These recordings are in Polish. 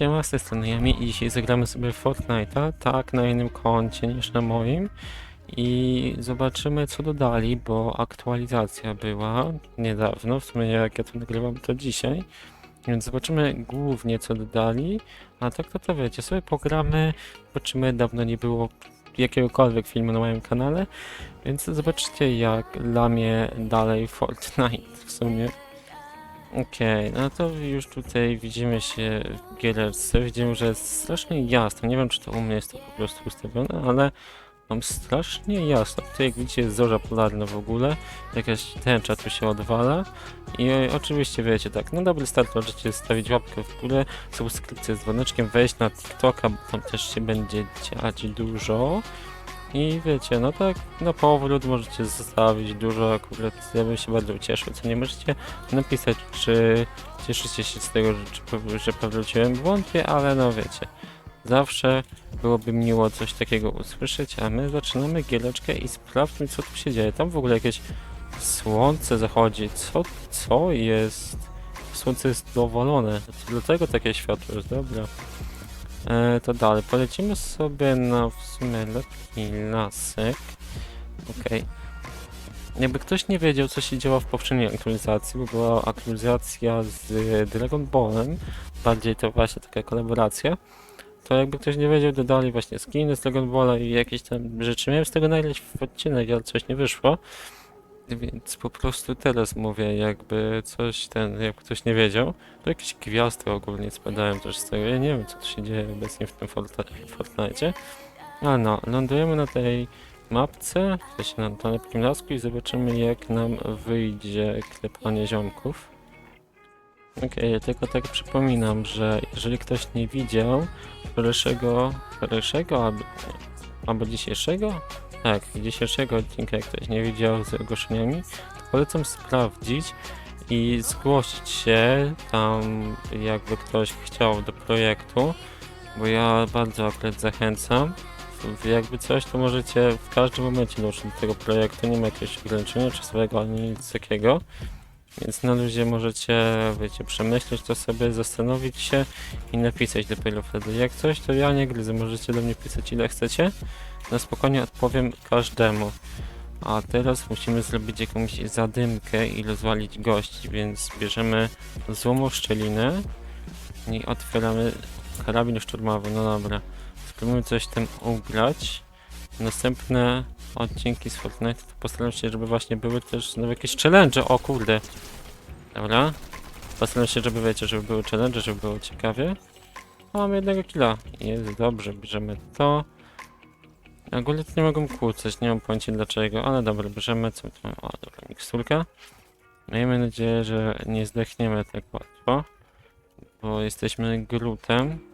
Siema, z tej strony Jami i dzisiaj zagramy sobie Fortnite'a, tak na innym koncie niż na moim. I zobaczymy co dodali, bo aktualizacja była niedawno, w sumie jak ja to nagrywam to dzisiaj, więc zobaczymy głównie co dodali, a tak to to wiecie, sobie pogramy, zobaczymy, dawno nie było jakiegokolwiek filmu na moim kanale, więc zobaczcie jak lamię dalej Fortnite w sumie. Okej, no to już tutaj widzimy się w giereczce. Widzimy, że jest strasznie jasno. Nie wiem, czy to u mnie jest to po prostu ustawione, ale mam strasznie jasno. Tutaj jak widzicie jest zorza polarna w ogóle. Jakaś tęcza tu się odwala. I oczywiście wiecie tak, na dobry start możecie stawić łapkę w górę, subskrypcję z dzwoneczkiem, wejść na TikToka, bo tam też się będzie dziać dużo. I wiecie, no tak na powrót możecie zostawić dużo, akurat ja bym się bardzo ucieszył, co nie możecie napisać, czy cieszycie się z tego, że, że powróciłem, wątpię, ale no wiecie, zawsze byłoby miło coś takiego usłyszeć, a my zaczynamy giereczkę i sprawdźmy, co tu się dzieje. Tam w ogóle jakieś słońce zachodzi, co, co jest? Słońce jest dowolone, dlatego takie światło jest, dobra. E, to dalej, polecimy sobie na w sumie lekki lasek. Okej. Jakby ktoś nie wiedział, co się działo w poprzedniej aktualizacji, bo była aktualizacja z Dragon Ballem, bardziej to właśnie taka kolaboracja, to jakby ktoś nie wiedział, dodali właśnie skiny z Dragon Balla i jakieś tam rzeczy. Miałem z tego nagrać w odcinek, ale coś nie wyszło. Więc po prostu teraz mówię, jakby coś ten, jakby ktoś nie wiedział, to jakieś gwiazdy ogólnie spadają też z tego. Ja nie wiem, co tu się dzieje obecnie w tym Fortnite-. A no, lądujemy na tej mapce, w sensie na, na lepkim lasku i zobaczymy jak nam wyjdzie klepanie ziomków. Okej, tylko tak przypominam, że jeżeli ktoś nie widział wczorajszego, wczorajszego albo, albo dzisiejszego, tak, dzisiejszego odcinka, jak ktoś nie widział z ogłoszeniami, to polecam sprawdzić i zgłosić się tam, jakby ktoś chciał do projektu, bo ja bardzo akurat zachęcam. Jakby coś, to możecie w każdym momencie dołączyć do tego projektu, nie ma jakiegoś ograniczenia czasowego ani nic takiego. Więc na luzie możecie, wiecie, przemyśleć to sobie, zastanowić się i napisać dopiero wtedy. Jak coś, to ja nie gryzę, możecie do mnie pisać ile chcecie. Na spokojnie odpowiem każdemu. A teraz musimy zrobić jakąś zadymkę i rozwalić gości, więc bierzemy złomą szczelinę i otwieramy karabin szturmowy. No dobra, spróbujmy coś tam ugrać. Następne odcinki z Fortnite postaram się, żeby właśnie były też znowu jakieś challenge. O kurde. Dobra. Postaram się, żeby wiecie, żeby były challenge, żeby było ciekawie. O, mamy jednego killa. Jest dobrze, bierzemy to. Ogólnie to nie mogą kłócać, nie mam pojęcia dlaczego, ale dobra, bierzemy co tu? O, dobra, miksturka. Miejmy nadzieję, że nie zdechniemy tak łatwo, bo jesteśmy grutem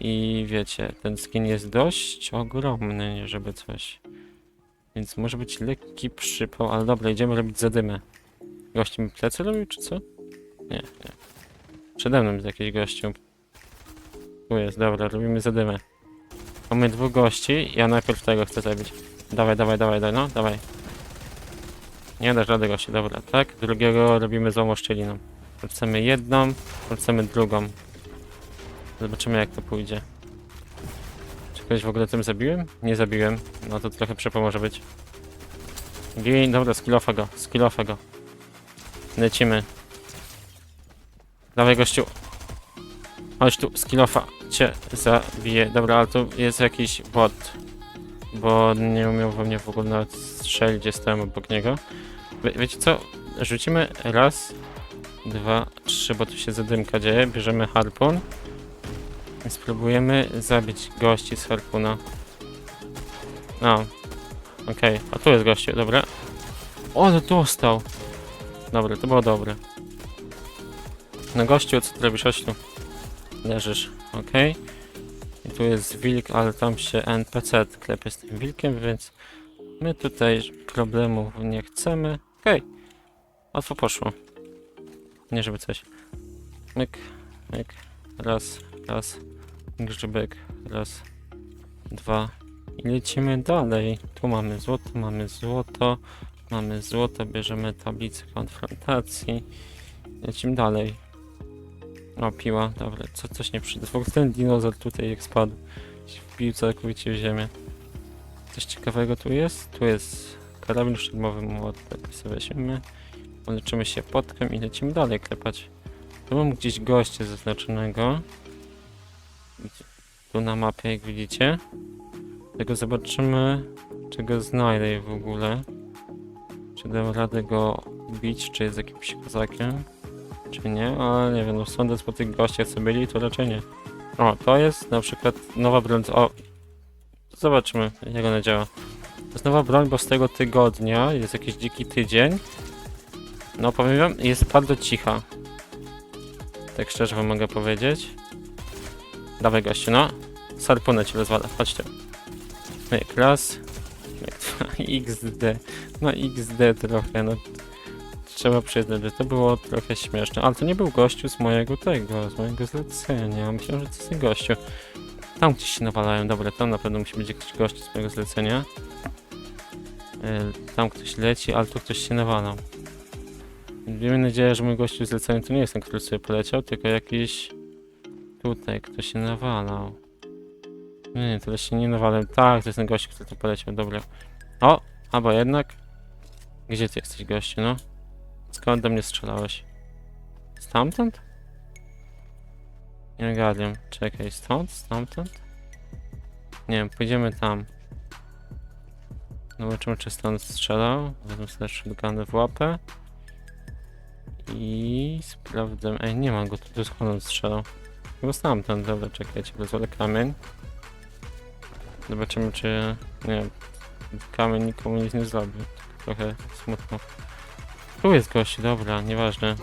i wiecie, ten skin jest dość ogromny, nie żeby coś. Więc może być lekki przypał, ale dobra, idziemy robić zadymę. Gości mi plecy robił, czy co? Nie, nie. Przede mną jest jakiś gościu. Tu jest, dobra, robimy zadymę. Mamy dwóch gości, ja najpierw tego chcę zabić. Dawaj, dawaj, dawaj, dawaj, no, dawaj. Nie dasz rady gości, dobra, tak? Drugiego robimy złą szczeliną. Chcemy jedną, chcemy drugą. Zobaczymy jak to pójdzie. Czy kogoś w ogóle tym zabiłem? Nie zabiłem. No to trochę przepo może być. Gin, dobra, skillofa go, skillofa go. Lecimy. Dawaj gościu. Chodź tu, skillofa cię zabiję. Dobra, ale tu jest jakiś bot. Bo nie umiał we mnie w ogóle nawet strzelić, gdzie stałem obok niego. Wie, wiecie co? Rzucimy raz, dwa, trzy, bo tu się zadymka dzieje. Bierzemy harpun. Spróbujemy zabić gości z harpuna. No. Okej, a tu jest gościu, dobra. O, ale dostał. Dobra, to było dobre. No gościu, co ty robisz? Tu. Leżysz, okej. I tu jest wilk, ale tam się NPC klepie z tym wilkiem, więc my tutaj problemów nie chcemy. Okej. Łatwo poszło. Nie żeby coś. Myk, myk. Raz, raz. Grzybek. Raz, dwa. I lecimy dalej. Tu mamy złoto, mamy złoto. Mamy złoto, bierzemy tablicę konfrontacji. Lecimy dalej. O, piła, dobra, co, coś nie przyda. W ogóle ten dinozaur tutaj jak spadł, wbił całkowicie w ziemię. Coś ciekawego tu jest? Tu jest karabin szturmowy młotek, sobie weźmiemy. Uleczymy się potkiem i lecimy dalej klepać. Tu mam gdzieś goście zaznaczonego. Tu na mapie, jak widzicie. Tego zobaczymy, czego znajdę w ogóle. Czy dam radę go bić, czy jest jakimś kozakiem, czy nie, ale nie wiem, no sądząc po tych gościach, co byli, to raczej nie. O, to jest na przykład nowa broń, o, zobaczymy, jak ona działa. To jest nowa broń, bo z tego tygodnia jest jakiś dziki tydzień. No, powiem wam, jest bardzo cicha. Tak szczerze wam mogę powiedzieć. Dawaj gościu, no. Sarpunę ci rozwalę, chodźcie. I klas. No i XD. No XD trochę, no. Trzeba przyznać, że to było trochę śmieszne, ale to nie był gościu z mojego tego, z mojego zlecenia. Myślałem, że to jest gościu. Tam gdzieś się nawalają, dobra, tam na pewno musi być jakiś gościu z mojego zlecenia. Yy, Tam ktoś leci, ale tu ktoś się nawalał. Miejmy nadzieję, że mój gościu z zlecenia to nie jest ten, który sobie poleciał, tylko jakiś tutaj ktoś się nawalał. Nie, nie, tyle się nie nawalał. Tak, to jest ten gościu, który tu poleciał, dobra. O, albo jednak. Gdzie ty jesteś, gościu, no? Skąd do mnie strzelałeś? Stamtąd? Nie gadam. Czekaj, stąd? Stamtąd? Nie wiem, pójdziemy tam. Zobaczymy, czy stąd strzelał. Wezmę sobie shotguny w łapę. I sprawdzę. Ej, nie ma go tu, skąd on strzelał. Chyba stamtąd, dobra, czekajcie, wezwolę kamień. Zobaczymy, czy... Nie kamień nikomu nic nie zrobił. Tak Trochę smutno. Tu jest gość, dobra, nieważne.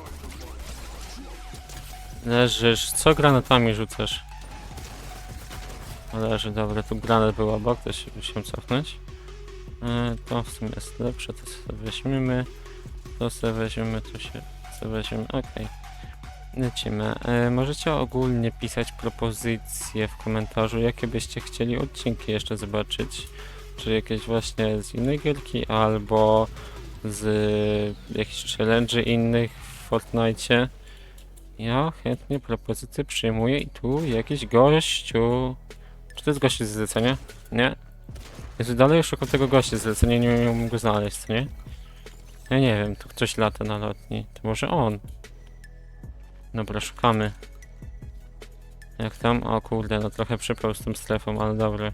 Leżysz. Co granatami rzucasz? Leży, dobra, tu granat był obok, to się cofnąć. E, to w sumie jest lepsze, to sobie weźmiemy. To sobie weźmiemy, to się sobie weźmiemy, okej. Lecimy. E, możecie ogólnie pisać propozycje w komentarzu, jakie byście chcieli odcinki jeszcze zobaczyć. Czy jakieś właśnie z innej gierki, albo z jakichś challenge innych w Fortnite. Ja chętnie propozycje przyjmuję i tu jakiś gościu. Czy to jest gościu z zlecenia? Nie? Jezu, dalej szukam tego gościa z zlecenia, nie umiem go znaleźć, nie? Ja nie wiem, tu ktoś lata na lotni. To może on. Dobra, szukamy. Jak tam? O kurde, no trochę przypał z tą strefą, ale dobra.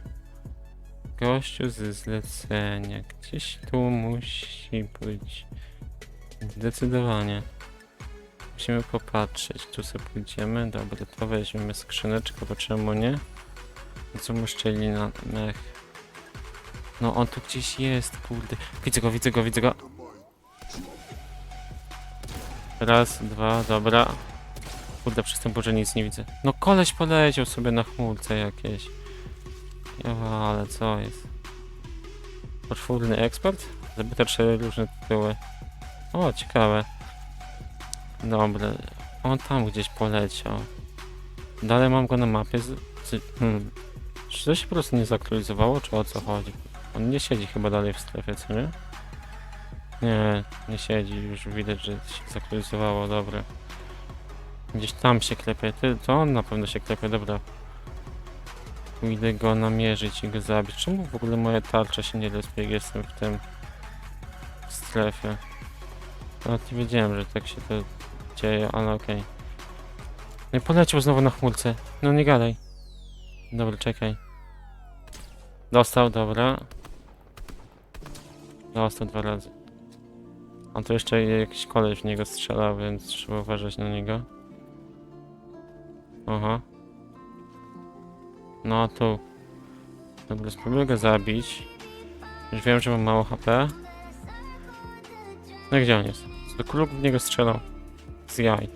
Gościu ze zlecenia. Gdzieś tu musi być. Zdecydowanie. Musimy popatrzeć. Tu sobie pójdziemy. Dobra, to weźmiemy skrzyneczkę, bo czemu nie? I co mu szczeli na mech? No on tu gdzieś jest, kurde. Widzę go, widzę go, widzę go. Raz, dwa, dobra. Kurde, przez tę burzę nic nie widzę. No koleś poleciał sobie na chmurce jakieś. Ja, ale co jest? Poczwórny ekspert? Trzy różne tytuły. O, ciekawe. Dobra. On tam gdzieś poleciał. Dalej mam go na mapie. Z... z- Hmm. Czy to się po prostu nie zaktualizowało, czy o co chodzi? On nie siedzi chyba dalej w strefie, co nie? Nie, nie siedzi. Już widać, że się zaktualizowało, dobra. Gdzieś tam się klepie. Ty, to on na pewno się klepie, dobra. Pójdę go namierzyć i go zabić. Czemu w ogóle moja tarcza się nie respie, jak jestem w tym strefie? Nawet nie wiedziałem, że tak się to dzieje, ale okej. Nie poleciał znowu na chmurce. No nie gadaj. Dobra, czekaj. Dostał, dobra. Dostał dwa razy. On tu jeszcze jakiś koleś w niego strzelał, więc trzeba uważać na niego. Aha. No tu. Dobra, spróbuję go zabić. Już wiem, że mam mało HP. No gdzie on jest? Klub w niego strzelał? Z jaj.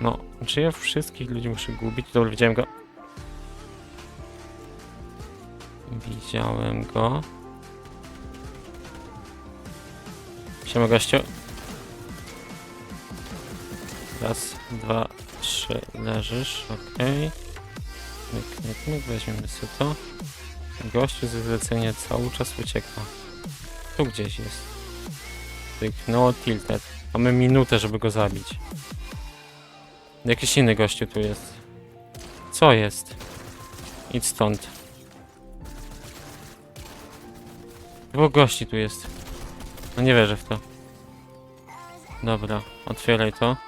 No, czy ja wszystkich ludzi muszę gubić? Dobra, widziałem go. Widziałem go. Siema gościu. Raz, dwa, trzy, leżysz, okej. Myk, myk, myk, weźmiemy sobie to. Gościu ze zlecenia cały czas ucieka. Tu gdzieś jest. No tilted. Mamy minutę, żeby go zabić. Jakiś inny gościu tu jest. Co jest? Idź stąd. Dwóch gości tu jest. No nie wierzę w to. Dobra, otwieraj to.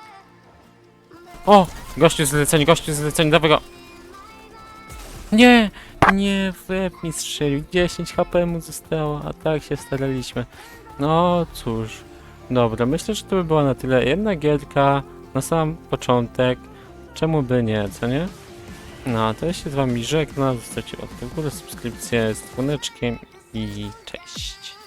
O! Gościu zleceń, gościu zleceń, dawaj go! Nie! Nie, w łeb mi strzelił. 10 HP mu zostało, a tak się staraliśmy. No cóż. Dobra, myślę, że to by była na tyle. Jedna gierka na sam początek. Czemu by nie, co nie? No, to ja się z wami żegnam. Zostawcie łapkę w górę, subskrypcję z dzwoneczkiem i cześć.